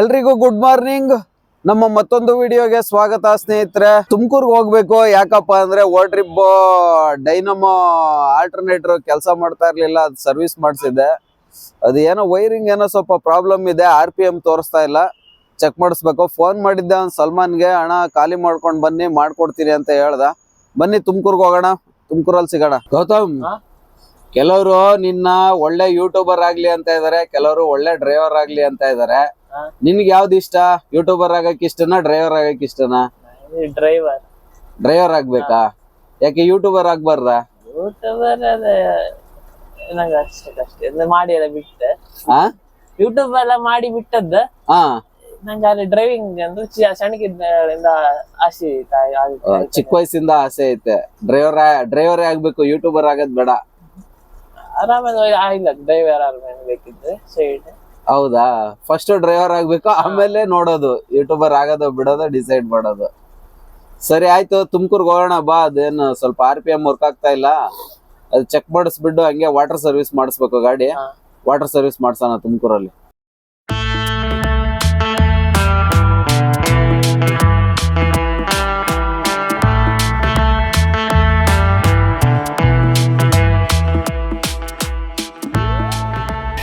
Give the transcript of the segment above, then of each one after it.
ಎಲ್ರಿಗೂ good morning ನಮ್ಮ ಮತ್ತೊಂದು ವಿಡಿಯೋಗೆ ಸ್ವಾಗತ ಸ್ನೇಹಿತರೆ. ತುಮಕೂರ್ಗೆ ಹೋಗ್ಬೇಕು. ಯಾಕಪ್ಪ ಅಂದ್ರೆ ಟ್ರಿಪ್ ಡೈನಮೋ ಆಲ್ಟರ್ನೇಟರ್ ಕೆಲಸ ಮಾಡ್ತಾ ಇರ್ಲಿಲ್ಲ ಅದು ಸರ್ವಿಸ್ ಮಾಡಿಸಿದ್ದೆ. ಅದು ಏನೋ ವೈರಿಂಗ್ ಏನೋ ಸ್ವಲ್ಪ ಪ್ರಾಬ್ಲಮ್ ಇದೆ ಆರ್ ಪಿ ಎಂ ತೋರಿಸ್ತಾ ಇಲ್ಲ. ಚೆಕ್ ಮಾಡಿಸ್ಬೇಕು. ಫೋನ್ ಮಾಡಿದ್ದೆ ಅವ್ನು ಸಲ್ಮಾನ್ಗೆ ಹಣ ಖಾಲಿ ಮಾಡ್ಕೊಂಡು ಬನ್ನಿ ಮಾಡ್ಕೊಡ್ತೀನಿ ಅಂತ ಹೇಳ್ದ. ಬನ್ನಿ ತುಮಕೂರ್ಗೆ ಹೋಗೋಣ. ತುಮಕೂರಲ್ಲಿ ಸಿಗೋಣ. ಗೌತಮ್? ಕೆಲವರು ನಿನ್ನ ಒಳ್ಳೆ ಯೂಟ್ಯೂಬರ್ ಆಗ್ಲಿ ಅಂತ ಇದ್ದಾರೆ ಕೆಲವರು ಒಳ್ಳೆ ಡ್ರೈವರ್ ಆಗ್ಲಿ ಅಂತ ಇದಾರೆ. ಹಾ. ನಿನ್ಗೆ ಯಾವ್ದು ಇಷ್ಟ? ಯೂಟ್ಯೂಬರ್ ಆಗಕ್ ಇಷ್ಟನಾ ಡ್ರೈವರ್ ಆಗಕ್ ಇಷ್ಟನಾ? ಡ್ರೈವರ್ ಡ್ರೈವರ್ ಆಗ್ಬೇಕಾ? ಯಾಕೆ ಯೂಟ್ಯೂಬರ್ ಆಗ್ಬಾರ್ದ? ಯೂಟ್ಯೂಬರ್ ಅದೇ ನಂಗೆ ಅಷ್ಟೇ ಮಾಡಿ ಎಲ್ಲ ಬಿಟ್ಟೆ. ಹಾ ಯೂಟ್ಯೂಬ್ ಎಲ್ಲ ಮಾಡಿ ಬಿಟ್ಟದ್ದು. ಹಾ ನಂಗೆ ಅಲ್ಲಿ ಡ್ರೈವಿಂಗ್ ಅಂದ್ರೆ ಸಣ್ಣಕಿದ್ದಿಂದ ಆಸೆ ಚಿಕ್ಕ ವಯಸ್ಸಿಂದ ಆಸೆ ಐತೆ. ಡ್ರೈವರ್ ಡ್ರೈವರೇ ಆಗ್ಬೇಕು ಯೂಟ್ಯೂಬರ್ ಆಗದ್ ಬೇಡ. ಆರಾಮಾಗಿ ಆಗಿಲ್ಲ ಡ್ರೈವರ್ ಆರಾಮ ಬೇಕಿದ್ರೆ ಸೈಡ್ ಹೌದಾ? ಫಸ್ಟ್ ಡ್ರೈವರ್ ಆಗ್ಬೇಕು ಆಮೇಲೆ ನೋಡೋದು. ಯೂಟ್ಯೂಬರ್ ಆಗೋದು ಬಿಡೋದು ಡಿಸೈಡ್ ಮಾಡೋದು. ಸರಿ ಆಯ್ತು. ತುಮಕೂರ್ಗೆ ಹೋಗೋಣ ಬಾ. ಅದೇನು ಸ್ವಲ್ಪ ಆರ್ ಪಿ ಎಂ ವರ್ಕ್ ಆಗ್ತಾ ಇಲ್ಲ. ಅದು ಚೆಕ್ ಮಾಡಿಸ್ಬಿಟ್ಟು ಹಂಗೆ ವಾಟರ್ ಸರ್ವಿಸ್ ಮಾಡಿಸ್ಬೇಕು ಗಾಡಿ. ವಾಟರ್ ಸರ್ವಿಸ್ ಮಾಡ್ಸೋಣ ತುಮಕೂರಲ್ಲಿ.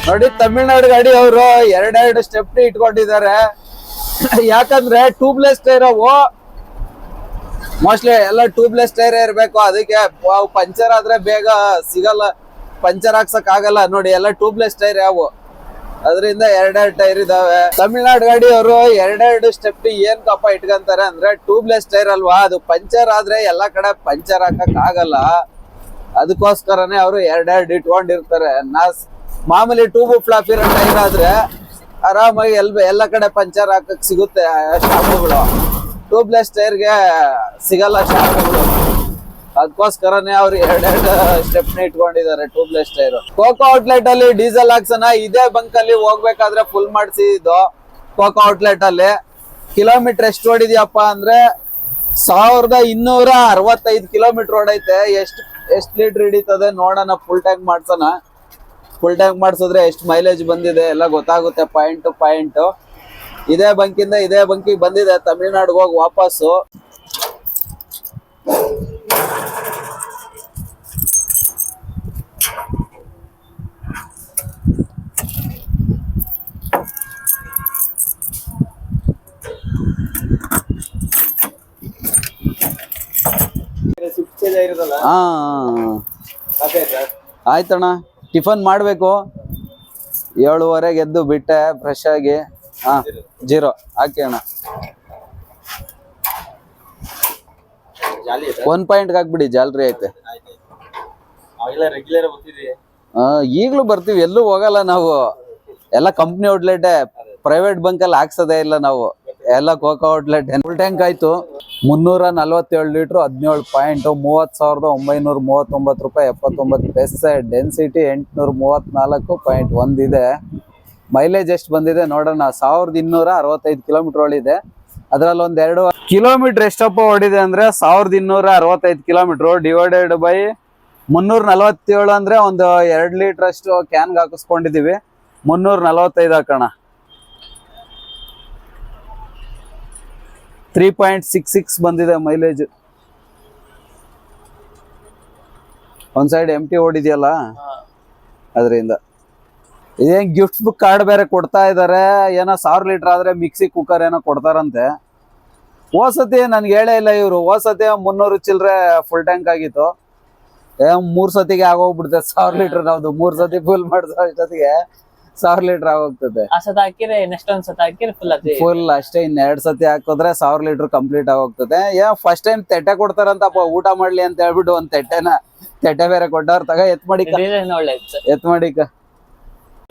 ನೋಡಿ ತಮಿಳ್ನಾಡು ಗಾಡಿ ಅವರು ಎರಡೆರಡು ಸ್ಟೆಪ್ ಇಟ್ಕೊಂಡಿದ್ದಾರೆ. ಯಾಕಂದ್ರೆ ಟ್ಯೂಬ್ಲೆಸ್ ಟೈರ್ ಅವು. ಮೋಸ್ಟ್ಲಿ ಎಲ್ಲ ಟ್ಯೂಬ್ಲೆಸ್ ಟೈರ್ ಇರ್ಬೇಕು. ಅದಕ್ಕೆ ಪಂಚರ್ ಆದ್ರೆ ಬೇಗ ಸಿಗಲ್ಲ. ಪಂಚರ್ ಹಾಕ್ಸಕ್ ಆಗಲ್ಲ. ನೋಡಿ ಎಲ್ಲ ಟ್ಯೂಬ್ಲೆಸ್ ಟೈರ್ ಯಾವು ಅದರಿಂದ ಎರಡೆರಡು ಟೈರ್ ಇದಾವೆ. ತಮಿಳ್ನಾಡು ಗಾಡಿ ಅವರು ಎರಡೆರಡು ಸ್ಟೆಪ್ ಏನ್ ಕಪ್ಪ ಇಟ್ಕೊಂತಾರೆ ಅಂದ್ರೆ ಟ್ಯೂಬ್ಲೆಸ್ ಟೈರ್ ಅಲ್ವಾ? ಅದು ಪಂಚರ್ ಆದ್ರೆ ಎಲ್ಲಾ ಕಡೆ ಪಂಚರ್ ಹಾಕಕ್ ಆಗಲ್ಲ. ಅದಕ್ಕೋಸ್ಕರನೇ ಅವರು ಎರಡೆರಡು ಇಟ್ಕೊಂಡಿರ್ತಾರೆ. ನಾ ಸ್- ಮಾಮೂಲಿ ಟ್ಯೂಬ್ ಫ್ಲಾಪ್ ಇರೋ ಟೈರ್ ಆದ್ರೆ ಆರಾಮಾಗಿ ಎಲ್ ಎಲ್ಲ ಕಡೆ ಪಂಚರ್ ಹಾಕಕ್ ಸಿಗುತ್ತೆ ಶಾಂಪುಗಳು ಟ್ಯೂಬ್ಲೆಸ್ ಟೈರ್ಗೆ ಸಿಗಲ್ಲ ಶಾಂಪುಗಳು ಅದಕ್ಕೋಸ್ಕರನೇ ಅವ್ರು ಎರಡೆರಡು ನ ಇಟ್ಕೊಂಡಿದ್ದಾರೆ ಟ್ಯೂಬ್ಲೆಸ್ ಟೈರ್ ಕೋಕೋ ಔಟ್ಲೆಟ್ ಅಲ್ಲಿ ಡೀಸೆಲ್ ಹಾಕ್ಸೋಣ. ಇದೇ ಬಂಕ್ ಅಲ್ಲಿ ಹೋಗ್ಬೇಕಾದ್ರೆ ಫುಲ್ ಮಾಡಿಸಿದ್ದು ಕೋಕೋ ಔಟ್ಲೆಟ್ ಅಲ್ಲಿ. ಕಿಲೋಮೀಟರ್ ಎಷ್ಟು ಓಡಿದ್ಯಪ್ಪ ಅಂದ್ರೆ ಸಾವಿರದ ಇನ್ನೂರ ಅರವತ್ತೈದು ಕಿಲೋಮೀಟರ್ ಓಡೈತೆ. ಎಷ್ಟು ಎಷ್ಟು ಲೀಟರ್ ಹಿಡಿತದೆ ನೋಡೋಣ ಫುಲ್ ಟ್ಯಾಂಕ್ ಮಾಡ್ಸೋಣ. ಫುಲ್ ಟ್ಯಾಂಕ್ ಮಾಡಿಸಿದ್ರೆ ಎಷ್ಟು ಮೈಲೇಜ್ ಬಂದಿದೆ ಎಲ್ಲ ಗೊತ್ತಾಗುತ್ತೆ ಪಾಯಿಂಟ್ ಟು ಪಾಯಿಂಟ್ ಇದೇ ಬಂಕಿಂದ ಇದೇ ಬಂಕಿಗೆ ಬಂದಿದೆ ತಮಿಳ್ನಾಡಿಗೆ ಹೋಗಿ ವಾಪಸ್ಸು. ಹಾ. ಆಯ್ತಣ್ಣ. ಟಿಫನ್ ಮಾಡಬೇಕು. ಏಳುವರೆಗೆ ಎದ್ದು ಬಿಟ್ಟೆ ಫ್ರೆಶ್ ಆಗಿ. ಹಾ ಜೀರೋ. ಹಾಕಿ ಅಣ್ಣ. ಒನ್ ಪಾಯಿಂಟ್ ಹಾಕ್ಬಿಡಿ ಜಾಲ್ರಿ ಐತೆ. ಈಗಲೂ ಬರ್ತೀವಿ ಎಲ್ಲೂ ಹೋಗಲ್ಲ ನಾವು. ಎಲ್ಲ ಕಂಪ್ನಿ ಔಟ್ಲೆಟ್ ಪ್ರೈವೇಟ್ ಬಂಕಲ್ಲಿ ಅಲ್ಲಿ ಹಾಕ್ಸೋದೇ ಇಲ್ಲ ನಾವು. ಎಲ್ಲ ಕೋಕೋ ಔಟ್ಲೆಟ್ ಫುಲ್ ಟ್ಯಾಂಕ್ ಆಯ್ತು. ಮುನ್ನೂರ ನಲ್ವತ್ತೇಳು ಲೀಟ್ರ್ ಹದಿನೇಳು ಪಾಯಿಂಟ್ ಮೂವತ್ ಸಾವಿರದ ಒಂಬೈನೂರ ಮೂವತ್ತೊಂಬತ್ತು ರೂಪಾಯಿ ಎಪ್ಪತ್ತೊಂಬತ್ತು ಬೆಸ್ ಡೆನ್ಸಿಟಿ ಎಂಟುನೂರ ಮೂವತ್ನಾಲ್ಕು ಪಾಯಿಂಟ್ ಒಂದಿದೆ ಮೈಲೇಜ್ ಎಷ್ಟು ಬಂದಿದೆ ನೋಡೋಣ. ಸಾವಿರದ ಇನ್ನೂರ ಅರವತ್ತೈದು ಕಿಲೋಮೀಟರ್ ಓಡಿದೆ ಅದರಲ್ಲಿ ಒಂದು ಎರಡು ಕಿಲೋಮೀಟರ್ ಎಷ್ಟಪ್ಪ ಓಡಿದೆ ಅಂದ್ರೆ ಸಾವಿರದ ಇನ್ನೂರ ಅರವತ್ತೈದು ಕಿಲೋಮೀಟರ್ ಡಿವೈಡೆಡ್ ಬೈ ಮುನ್ನೂರ ನಲವತ್ತೇಳು ಅಂದ್ರೆ ಒಂದು ಎರಡು ಲೀಟರ್ ಅಷ್ಟು ಕ್ಯಾನ್ಗೆ ಹಾಕಿಸ್ಕೊಂಡಿದ್ದೀವಿ. ಮುನ್ನೂರ ನಲವತ್ತೈದು ಹಾಕೋಣ. ತ್ರೀ ಪಾಯಿಂಟ್ ಸಿಕ್ಸ್ ಸಿಕ್ಸ್ ಬಂದಿದೆ ಮೈಲೇಜ್ ಒಂದ್ ಸೈಡ್ ಎಂ ಟಿ ಓಡಿದೆಯಲ್ಲ ಅದರಿಂದ. ಇದೇನ್ ಗಿಫ್ಟ್ ಬುಕ್ ಕಾರ್ಡ್ ಬೇರೆ ಕೊಡ್ತಾ ಇದಾರೆ? ಏನೋ ಸಾವಿರ ಲೀಟರ್ ಆದ್ರೆ ಮಿಕ್ಸಿ ಕುಕ್ಕರ್ ಏನೋ ಕೊಡ್ತಾರಂತೆ. ಹೋಸತಿ ನನ್ಗೆ ಹೇಳೇ ಇಲ್ಲ ಇವರು. ಹೋಸತಿ ಮುನ್ನೂರು ಚಿಲ್ಲರೆ ಫುಲ್ ಟ್ಯಾಂಕ್ ಆಗಿತ್ತು. ಮೂರ್ ಸತಿಗೆ ಆಗೋಗ್ಬಿಡುತ್ತೆ ಸಾವಿರ ಲೀಟರ್ ನಾವು ಮೂರ್ ಸತಿ ಫುಲ್ ಮಾಡಿದ್ರೆ ಅಷ್ಟೊತ್ತಿಗೆ. ಸಾವಿರ ಲೀಟರ್ ಆಗೋಗ್ತದೆ. ಆ ಸತ ಹಾಕಿದ್ರೆ ನೆಕ್ಸ್ಟ್ ಒಂದ್ ಸತ ಹಾಕಿದ್ರೆ ಫುಲ್ ಅದೇ. ಫುಲ್ ಅಷ್ಟೇ ಇನ್ ಎರಡ್ ಸತಿ ಹಾಕಿದ್ರೆ ಸಾವಿರ ಲೀಟರ್ ಕಂಪ್ಲೀಟ್ ಆಗೋಗ್ತದೆ. ಏ ಫಸ್ಟ್ ಟೈಮ್ ತೆಟ್ಟೆ ಕೊಡ್ತಾರಂತಪ್ಪ ಊಟ ಮಾಡ್ಲಿ ಅಂತ ಹೇಳ್ಬಿಟ್ಟು ಒಂದ್ ತೆಟ್ಟೆನ ತೆಟ್ಟೆ ಬೇರೆ ಕೊಟ್ಟವ್ರ ತಗ ಎತ್ ಮಾಡಿ ಎತ್ ಮಾಡಿಕ.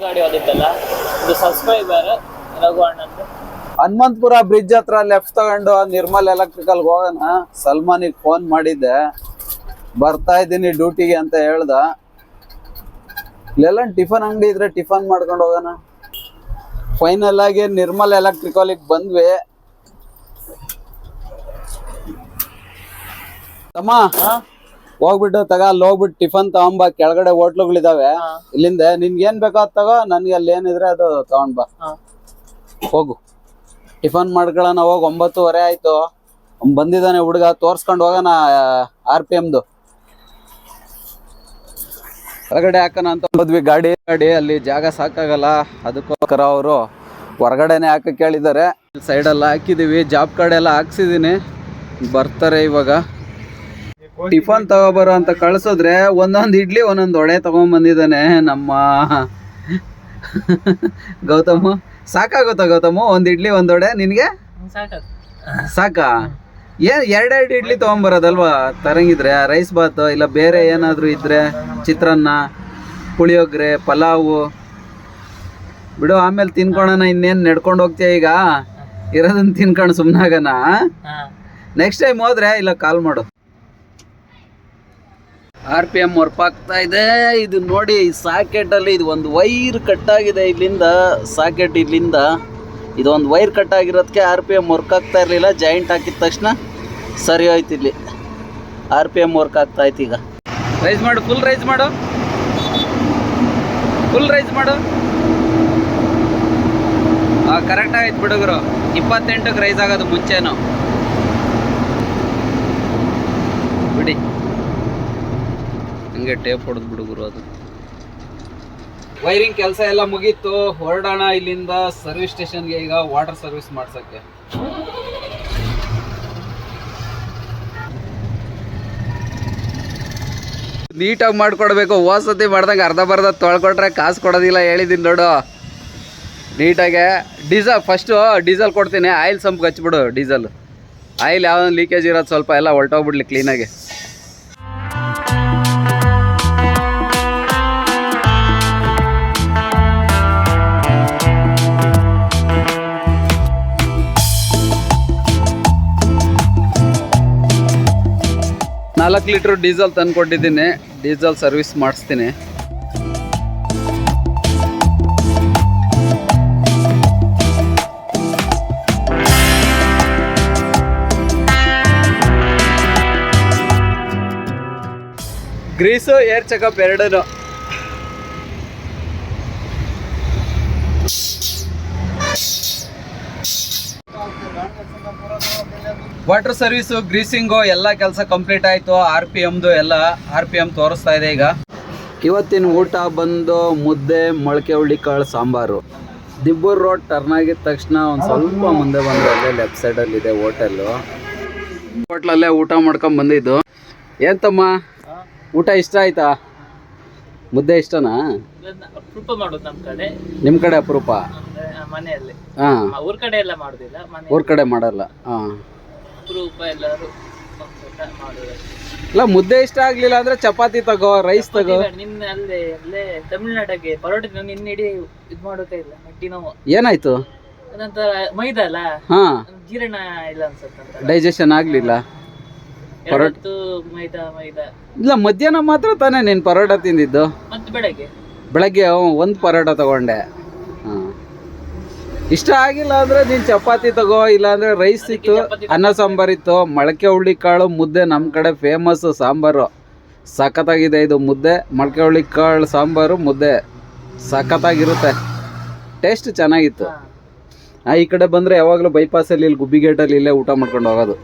ಗಾಡಿ ಓದಿತ್ತಲ್ಲ ಇದು ಸಬ್ಸ್ಕ್ರೈಬರ್ ರಘು ಅಣ್ಣಂದು. ಹನುಮಂತಪುರ ಬ್ರಿಡ್ಜ್ ಹತ್ರ ಲೆಫ್ಟ್ ತಗೊಂಡು ನಿರ್ಮಲ್ ಎಲೆಕ್ಟ್ರಿಕಲ್ ಹೋಗೋಣ. ಸಲ್ಮಾನಿಗೆ ಫೋನ್ ಮಾಡಿದ್ದೆ. ಬರ್ತಾ ಇದ್ದೀನಿ ಡ್ಯೂಟಿಗೆ ಅಂತ ಹೇಳ್ದ. ಇಲ್ಲೆಲ್ಲ ಟಿಫನ್ ಅಂಗಡಿ ಇದ್ರೆ ಟಿಫನ್ ಮಾಡ್ಕೊಂಡು ಹೋಗೋಣ. ಫೈನಲ್ ಆಗಿ ನಿರ್ಮಲ್ ಎಲೆಕ್ಟ್ರಿಕಲಿಗೆ ಬಂದ್ವಿ. ತಮ್ಮ ಹೋಗ್ಬಿಟ್ಟು ತಗ ಅಲ್ಲಿ ಹೋಗ್ಬಿಟ್ಟು ಟಿಫನ್ ತಗೊಂಬ. ಕೆಳಗಡೆ ಹೋಟ್ಲುಗಳಿದಾವೆ. ಇದಾವೆ ಇಲ್ಲಿಂದ ನಿನ್ಗೆ ಏನ್ ಬೇಕೋ ಅದ್ ತಗೋ ನನ್ಗೆ ಅಲ್ಲಿ ಏನಿದ್ರೆ ಅದು ತಗೊಂಡ್ ಬಾ. ಹೋಗು. ಟಿಫನ್ ಮಾಡ್ಕೊಳ್ಳೋಣ ಹೋಗಿ. ಒಂಬತ್ತುವರೆ ಆಯ್ತು. ಬಂದಿದ್ದಾನೆ ಹುಡುಗ ತೋರ್ಸ್ಕೊಂಡು ಹೋಗೋಣ ಆರ್ ಪಿ ಎಮ್ದು ಹೊರಗಡೆ ಹಾಕೋಣ ಅಂತ ಹೋದ್ವಿ. ಗಾಡಿ ಗಾಡಿ ಅಲ್ಲಿ ಜಾಗ ಸಾಕಾಗಲ್ಲ. ಅದಕ್ಕೋಸ್ಕರ ಅವರು ಹೊರಗಡೆನೆ ಹಾಕಕ್ಕೆ ಸೈಡ್ ಸೈಡೆಲ್ಲ ಹಾಕಿದೀವಿ. ಜಾಬ್ ಕಾರ್ಡ್ ಎಲ್ಲ ಹಾಕ್ಸಿದೀನಿ. ಬರ್ತಾರೆ ಇವಾಗ. ಟಿಫನ್ ತಗೋಬರೋ ಅಂತ ಕಳ್ಸಿದ್ರೆ ಒಂದೊಂದು ಇಡ್ಲಿ ಒಂದೊಂದು ಒಡೆ ತಗೊಂಡ್ ನಮ್ಮ ಗೌತಮ್. ಸಾಕಾಗುತ್ತಾ ಗೌತಮ್? ಒಂದ್ ಇಡ್ಲಿ ಒಂದೊಡೆ ನಿನಗೆ? ಸಾಕಾ? ಏನ್ ಎರಡೆರಡು ಇಡ್ಲಿ ತಗೊಂಬರೋದಲ್ವಾ? ತರಂಗಿದ್ರೆ ರೈಸ್ ಬಾತ್ ಇಲ್ಲ ಬೇರೆ ಏನಾದರೂ ಇದ್ರೆ ಚಿತ್ರಾನ್ನ ಪುಳಿಯೋಗರೆ ಪಲಾವು. ಬಿಡು ಆಮೇಲೆ ತಿನ್ಕೊಳಣ ಇನ್ನೇನ್ ನಡ್ಕೊಂಡು ಹೋಗ್ತೀಯ ಈಗ? ಇರೋದನ್ನ ತಿನ್ಕೊಂಡು ಸುಮ್ನಾಗನ ಹಾ. ನೆಕ್ಸ್ಟ್ ಟೈಮ್ ಹೋದ್ರೆ ಇಲ್ಲ ಕಾಲ್ ಮಾಡು. ಆರ್ ಪಿ ಎಂ ವರ್ಪ್ ಆಗ್ತಾ ಇದೆ. ಇದು ನೋಡಿ ಸಾಕೆಟ್ ಅಲ್ಲಿ ಇದು ಒಂದು ವೈರ್ ಕಟ್ ಆಗಿದೆ ಇಲ್ಲಿಂದ ಸಾಕೆಟ್ ಇಲ್ಲಿಂದ. ಇದು ಒಂದು ವೈರ್ ಕಟ್ ಆಗಿರೋದಕ್ಕೆ ಆರ್ ಪಿ ಎಂ ವರ್ಕ್ ಆಗ್ತಾ ಇರಲಿಲ್ಲ, ಜಾಯಿಂಟ್ ಹಾಕಿದ ತಕ್ಷಣ ಸರಿ ಹೋಯ್ತು ಇಲ್ಲಿ. ಆರ್ ಪಿ ಎಂ ವರ್ಕ್ ಆಗ್ತಾ ಐತಿ ಈಗ. ರೈಸ್ ಮಾಡು ಫುಲ್ ರೈಸ್ ಮಾಡು. ಫುಲ್ ರೈಸ್ ಮಾಡು. ಹಾಂ ಕರೆಕ್ಟ್ ಆಗೈತೆ ಬಿಡುಗರು ಇಪ್ಪತ್ತೆಂಟಕ್ಕೆ ರೈಸ್ ಆಗೋದು ಮುಂಚೆನೂ. ಬಿಡಿ. ಹಂಗೆ ಟೇಪ್ ಹೊಡೆದು ಬಿಡುಗರು ಅದು. ವೈರಿಂಗ್ ಕೆಲಸ ಎಲ್ಲ ಮುಗೀತು, ಹೊರಡೋಣ ಇಲ್ಲಿಂದ ಸರ್ವಿಸ್ ಸ್ಟೇಷನ್ಗೆ ಈಗ ವಾಟರ್ ಸರ್ವಿಸ್ ಮಾಡ್ಸೋಕ್ಕೆ. ನೀಟಾಗಿ ಮಾಡ್ಕೊಡ್ಬೇಕು ವಸತಿ ಸತಿ ಮಾಡ್ದಂಗೆ ಅರ್ಧ ಬರ್ಧ ತೊಳ್ಕೊಟ್ರೆ ಕಾಸು ಕೊಡೋದಿಲ್ಲ ಹೇಳಿದ್ದೀನಿ ನೋಡು. ನೀಟಾಗೆ, ಡೀಸೆಲ್ ಫಸ್ಟು ಡೀಸೆಲ್ ಕೊಡ್ತೀನಿ, ಆಯಿಲ್ ಸಂಪ್ಗೆ ಹಚ್ಬಿಡು ಡೀಸೆಲ್. ಆಯಿಲ್ ಯಾವ ಲೀಕೇಜ್ ಇರೋದು ಸ್ವಲ್ಪ ಎಲ್ಲ ಹೊಲ್ಟೋಗ್ಬಿಡ್ಲಿ ಕ್ಲೀನಾಗಿ ನಾಲ್ಕು ಲೀಟ್ರ್ ಡೀಸೆಲ್ ತಂದು ಕೊಟ್ಟಿದ್ದೀನಿ ಡೀಸೆಲ್ ಸರ್ವಿಸ್ ಮಾಡಿಸ್ತೀನಿ. ಗ್ರೀಸು ಏರ್ ಚೆಕಪ್ ಎರಡೂ ವಾಟರ್ ಸರ್ವಿಸು ಗ್ರೀಸಿಂಗು ಎಲ್ಲ ಕೆಲಸ ಕಂಪ್ಲೀಟ್ ಆಯಿತು. ಆರ್ ಪಿ ಎಮ್ದು ಎಲ್ಲ ಆರ್ ಪಿ ಎಂ ತೋರಿಸ್ತಾ ಇದೆ ಈಗ. ಇವತ್ತಿನ ಊಟ ಬಂದು ಮುದ್ದೆ ಮೊಳಕೆ ಹುಳ್ಳಿ ಕಾಳು ಸಾಂಬಾರು. ದಿಬ್ಬೂರ್ ರೋಡ್ ಟರ್ನ್ ಆಗಿದ ತಕ್ಷಣ ಒಂದು ಸ್ವಲ್ಪ ಮುಂದೆ ಬಂದು ಅಲ್ಲೇ ಲೆಫ್ಟ್ ಸೈಡಲ್ಲಿದೆ ಹೋಟೆಲ್ಲು ಹೋಟ್ಲಲ್ಲೇ ಊಟ ಮಾಡ್ಕೊಂಡು ಬಂದಿದ್ದು. ಏನ್ ತಮ್ಮ? ಊಟ ಇಷ್ಟ ಆಯ್ತಾ? ಮುದ್ದೆ ಇಷ್ಟನಾ? ನಿಮ್ಮ ಕಡೆ. ಅಪರೂಪ? ಹಾಂ. ಆ ಊರ್ ಕಡೆ ಎಲ್ಲ ಮಾಡುದಿಲ್ಲ ಮನೆ. ಊರ್ ಕಡೆ ಮಾಡಲ್ಲ. ಹಾಂ. ಅಪರೂಪ ಎಲ್ಲರೂ ಇಲ್ಲ ಮುದ್ದೆ ಇಷ್ಟ ಆಗ್ಲಿಲ್ಲ ಅಂದ್ರೆ ಚಪಾತಿ ತಗೋ ರೈಸ್ ತಗೋ. ನಿನ್ನ ಅಲ್ಲೇ ಅಲ್ಲೇ ತಮಿಳ್ನಾಡಿಗೆ ಪರೋಟ ನಿನ್ನ ಇಡೀ ಇದ್ ಮಾಡೋದೇ ಇಲ್ಲ ಮಟ್ಟಿ ನೋವು. ಏನಾಯ್ತು? ಅದಂತರ ಮೈದಾ ಅಲ್ಲ? ಹಾ. ಜೀರ್ಣ ಇಲ್ಲ ಅನ್ಸುತ್ತೆ ಡೈಜೆಷನ್ ಆಗ್ಲಿಲ್ಲ. ಪರೋಟು ಮೈದಾ ಮೈದಾ. ಇಲ್ಲ ಮಧ್ಯಾಹ್ನ ಮಾತ್ರ ತಾನೇ ನೀನು ಪರೋಟ ತಿಂದಿದ್ದು? ಮತ್ತೆ ಬೆಳಗ್ಗೆ? ಬೆಳಗ್ಗೆ ಒಂದು ಪರೋಟ ತಗೊಂಡೆ. ಇಷ್ಟ ಆಗಿಲ್ಲ ಅಂದ್ರೆ ನೀನ್ ಚಪಾತಿ ತಗೋ ಇಲ್ಲ ಅಂದ್ರೆ ರೈಸ್ ಇತ್ತು ಅನ್ನ ಸಾಂಬಾರ್ ಇತ್ತು ಮೊಳಕೆ ಹುಳ್ಳಿ ಕಾಳು ಮುದ್ದೆ ನಮ್ಮ ಕಡೆ ಫೇಮಸ್ ಸಾಂಬಾರು. ಸಖತ್ತಾಗಿದೆ ಇದು ಮುದ್ದೆ ಮೊಳಕೆ ಹುಳ್ಳಿ ಕಾಳು ಸಾಂಬಾರು ಮುದ್ದೆ. ಸಖತ್ತಾಗಿರುತ್ತೆ. ಟೇಸ್ಟ್ ಚೆನ್ನಾಗಿತ್ತು. ಆ ಈ ಕಡೆ ಬಂದರೆ ಯಾವಾಗಲೂ ಬೈಪಾಸಲ್ಲಿ ಇಲ್ಲಿ ಗುಬ್ಬಿ ಗೇಟಲ್ಲಿ ಇಲ್ಲೇ ಊಟ ಮಾಡ್ಕೊಂಡು ಹೋಗೋದು.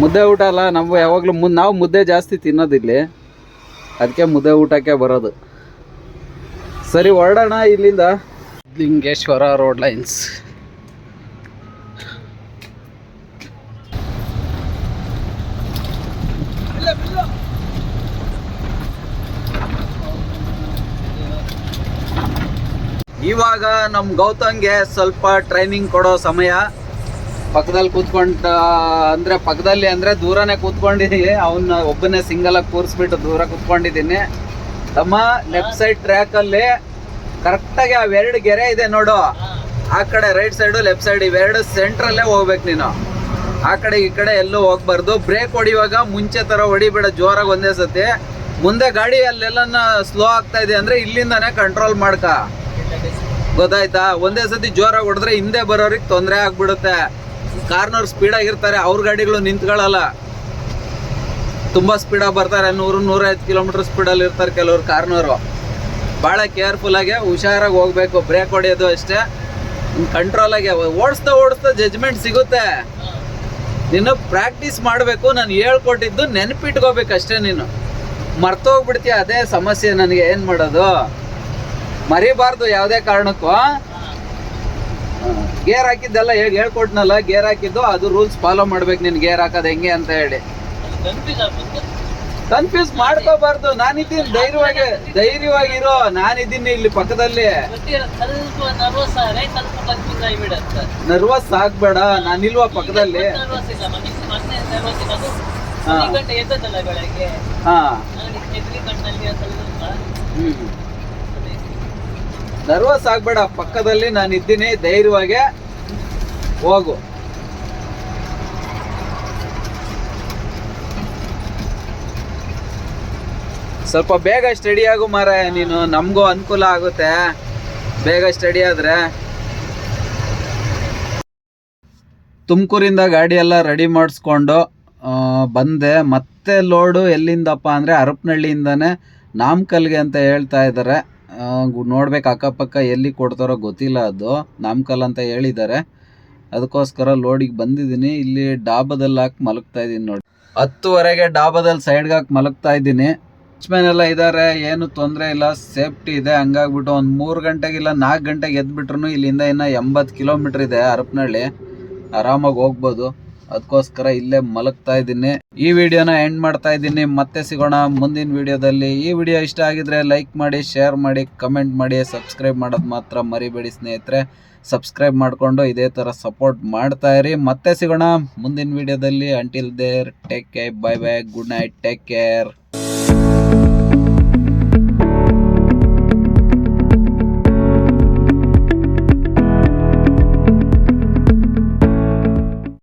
ಮುದ್ದೆ ಊಟ ಅಲ್ಲ ನಾವು ಯಾವಾಗಲೂ ಮುಂದೆ ನಾವು ಮುದ್ದೆ ಜಾಸ್ತಿ ತಿನ್ನೋದಿಲ್ಲಿ. ಅದಕ್ಕೆ ಮುದ್ದೆ ಊಟಕ್ಕೆ ಬರೋದು. ಸರಿ ಹೊರಡೋಣ ಇಲ್ಲಿಂದ. Lingeshwara road lines. ಇವಾಗ ನಮ್ಮ ಗೌತಮ್ಗೆ ಸ್ವಲ್ಪ ಟ್ರೈನಿಂಗ್ ಕೊಡೋ ಸಮಯ. ಪಕ್ಕದಲ್ಲಿ ಕೂತ್ಕೊಂಡ ಅಂದ್ರೆ ಪಕ್ಕದಲ್ಲಿ ಅಂದ್ರೆ ದೂರನೇ ಕೂತ್ಕೊಂಡಿದ್ದೀನಿ ಅವನ್ನ ಒಬ್ಬನೇ ಸಿಂಗಲ್ ಆಗಿ ಕೂರಿಸ್ಬಿಟ್ಟು ದೂರ ಕೂತ್ಕೊಂಡಿದ್ದೀನಿ. ತಮ್ಮ ಲೆಫ್ಟ್ ಸೈಡ್ ಟ್ರ್ಯಾಕ್ ಕರೆಕ್ಟಾಗಿ ಅವೆರಡು ಗೆರೆ ಇದೆ ನೋಡು. ಆ ಕಡೆ ರೈಟ್ ಸೈಡು ಲೆಫ್ಟ್ ಸೈಡ್ ಇವೆರಡು ಸೆಂಟ್ರಲ್ಲೇ ಹೋಗ್ಬೇಕು ನೀನು. ಆ ಕಡೆ ಈ ಕಡೆ ಎಲ್ಲೂ ಹೋಗ್ಬಾರ್ದು. ಬ್ರೇಕ್ ಹೊಡಿಯುವಾಗ ಮುಂಚೆ ತರ ಹೊಡಿಬೇಡ, ಜೋರಾಗಿ ಒಂದೇ ಸತಿ ಮುಂದೆ ಗಾಡಿ ಅಲ್ಲೆಲ್ಲ ಸ್ಲೋ ಆಗ್ತಾ ಇದೆ ಅಂದ್ರೆ ಇಲ್ಲಿಂದಾನೇ ಕಂಟ್ರೋಲ್ ಮಾಡ್ಕ. ಗೊತ್ತಾಯ್ತಾ? ಒಂದೇ ಸತಿ ಜೋರಾಗಿ ಹೊಡೆದ್ರೆ ಹಿಂದೆ ಬರೋರಿಗೆ ತೊಂದರೆ ಆಗ್ಬಿಡುತ್ತೆ. ಕಾರ್ನವ್ರು ಸ್ಪೀಡ್ ಆಗಿರ್ತಾರೆ, ಅವ್ರ ಗಾಡಿಗಳು ನಿಂತ್ಕೊಳ್ಳಲ್ಲ ತುಂಬಾ ಸ್ಪೀಡಾಗಿ ಬರ್ತಾರೆ, ನೂರು ನೂರೈವತ್ತು ಕಿಲೋಮೀಟರ್ ಸ್ಪೀಡಲ್ಲಿ ಇರ್ತಾರೆ ಕೆಲವರು ಕಾರ್ನವರು. ಭಾಳ ಕೇರ್ಫುಲ್ ಆಗಿ, ಹುಷಾರಾಗಿ ಹೋಗ್ಬೇಕು ಬ್ರೇಕ್ ಹೊಡೆಯೋದು ಅಷ್ಟೇ. ಕಂಟ್ರೋಲ್ ಆಗಿ, ಓಡಿಸ್ತಾ ಓಡಿಸ್ತಾ ಜಜ್ಮೆಂಟ್ ಸಿಗುತ್ತೆ. ನೀನು ಪ್ರಾಕ್ಟೀಸ್ ಮಾಡಬೇಕು, ನಾನು ಹೇಳ್ಕೊಟ್ಟಿದ್ದು ನೆನಪಿಟ್ಕೋಬೇಕು ಅಷ್ಟೇ ನೀನು. ಮರ್ತೋಗ್ಬಿಡ್ತೀಯ ಅದೇ ಸಮಸ್ಯೆ ನನಗೆ, ಏನು ಮಾಡೋದು? ಮರಿಬಾರ್ದು ಯಾವುದೇ ಕಾರಣಕ್ಕೂ. ಗೇರ್ ಹಾಕಿದ್ದೆಲ್ಲ ಹೇಗೆ ಹೇಳ್ಕೊಟ್ನಲ್ಲ ಗೇರ್ ಹಾಕಿದ್ದು, ಅದು ರೂಲ್ಸ್ ಫಾಲೋ ಮಾಡ್ಬೇಕು ನೀನು ಗೇರ್ ಹಾಕೋದು ಹೆಂಗೆ ಅಂತ ಹೇಳಿ. ಕನ್ಫ್ಯೂಸ್ ಮಾಡ್ಕೋಬಾರ್ದು. ನಾನಿದ್ದೀನಿ ಧೈರ್ಯವಾಗಿ ಧೈರ್ಯವಾಗಿರೋ ನಾನಿದ್ದೀನಿ ಇಲ್ಲಿ ಪಕ್ಕದಲ್ಲಿ. ನರ್ವಸ್ ಆಗ್ಬೇಡ ಸ್ವಲ್ಪ ಪಕ್ಕದಲ್ಲಿ ನರ್ವಸ್ ಆಗ್ಬೇಡ ನಾನಿಲ್ವಾ ಪಕ್ಕದಲ್ಲಿ? ನರ್ವಸ್ ಇಲ್ಲ ಹೋಗು ಅದು ಹಾ. ಒಂದು ಗಂಟೆ ಎದ್ದದಲ್ಲ ಬೆಳಗ್ಗೆ ಹಾ ನನಗೆ ಎದ್ರಿ ಕಣ್ಣಲ್ಲಿ ಸ್ವಲ್ಪ ಹ್ಮ್ ನರ್ವಸ್ ಆಗ್ಬೇಡ ಪಕ್ಕದಲ್ಲಿ ನಾನು ಇದ್ದೀನಿ ಧೈರ್ಯವಾಗಿ ಹೋಗು ಸ್ವಲ್ಪ ಬೇಗ ಸ್ಟಡಿ ಆಗು ಮಾರ ನೀನು. ನಮಗೂ ಅನುಕೂಲ ಆಗುತ್ತೆ. ಬೇಗ ಸ್ಟಡಿ ಆದ್ರೆ. ತುಮಕೂರಿಂದ ಗಾಡಿ ಎಲ್ಲ ರೆಡಿ ಮಾಡಿಸ್ಕೊಂಡು ಬಂದೆ. ಮತ್ತೆ ಲೋಡು ಎಲ್ಲಿಂದಪ್ಪ ಅಂದರೆ ಹರಪನಹಳ್ಳಿಯಿಂದನೇ ನಾಮಕಲ್ಗೆ ಅಂತ ಹೇಳ್ತಾ ಇದ್ದಾರೆ. ನೋಡ್ಬೇಕು ಅಕ್ಕಪಕ್ಕ ಎಲ್ಲಿ ಕೊಡ್ತಾರೋ ಗೊತ್ತಿಲ್ಲ ಅದು. ನಾಮಕಲ್ ಅಂತ ಹೇಳಿದ್ದಾರೆ. ಅದಕ್ಕೋಸ್ಕರ ಲೋಡಿಗೆ ಬಂದಿದ್ದೀನಿ. ಇಲ್ಲಿ ಡಾಬಾದಲ್ಲಿ ಹಾಕಿ ಮಲಗ್ತಾ ಇದ್ದೀನಿ ನೋಡಿ. ಹತ್ತುವರೆಗೆ ಡಾಬಾದಲ್ಲಿ ಸೈಡ್ಗೆ ಹಾಕಿ ಮಲಗ್ತಾ ಇದ್ದೀನಿ. ವಾಚ್ಮ್ಯಾನ್ ಎಲ್ಲ ಇದ್ದಾರೆ ಏನು ತೊಂದರೆ ಇಲ್ಲ ಸೇಫ್ಟಿ ಇದೆ, ಹಂಗಾಗ್ಬಿಟ್ಟು ಒಂದು ಮೂರು ಗಂಟೆಗಿಲ್ಲ ನಾಲ್ಕು ಗಂಟೆಗೆ ಎದ್ಬಿಟ್ರು ಇಲ್ಲಿಂದ ಇನ್ನು ಎಂಬತ್ತು ಕಿಲೋಮೀಟ್ರ್ ಇದೆ ಹರಪನಹಳ್ಳಿ. ಆರಾಮಾಗಿ ಹೋಗ್ಬೋದು. ಅದಕ್ಕೋಸ್ಕರ ಇಲ್ಲೇ ಮಲಗ್ತಾ ಇದ್ದೀನಿ. ಈ ವಿಡಿಯೋನ ಎಂಡ್ ಮಾಡ್ತಾ ಇದ್ದೀನಿ. ಮತ್ತೆ ಸಿಗೋಣ ಮುಂದಿನ ವಿಡಿಯೋದಲ್ಲಿ. ಈ ವಿಡಿಯೋ ಇಷ್ಟ ಆಗಿದ್ರೆ ಲೈಕ್ ಮಾಡಿ ಶೇರ್ ಮಾಡಿ ಕಮೆಂಟ್ ಮಾಡಿ ಸಬ್ಸ್ಕ್ರೈಬ್ ಮಾಡೋದು ಮಾತ್ರ ಮರಿಬೇಡಿ ಸ್ನೇಹಿತರೆ. ಸಬ್ಸ್ಕ್ರೈಬ್ ಮಾಡಿಕೊಂಡು ಇದೇ ಥರ ಸಪೋರ್ಟ್ ಮಾಡ್ತಾ ಇರಿ. ಮತ್ತೆ ಸಿಗೋಣ ಮುಂದಿನ ವಿಡಿಯೋದಲ್ಲಿ. Until there take care bye bye good night take care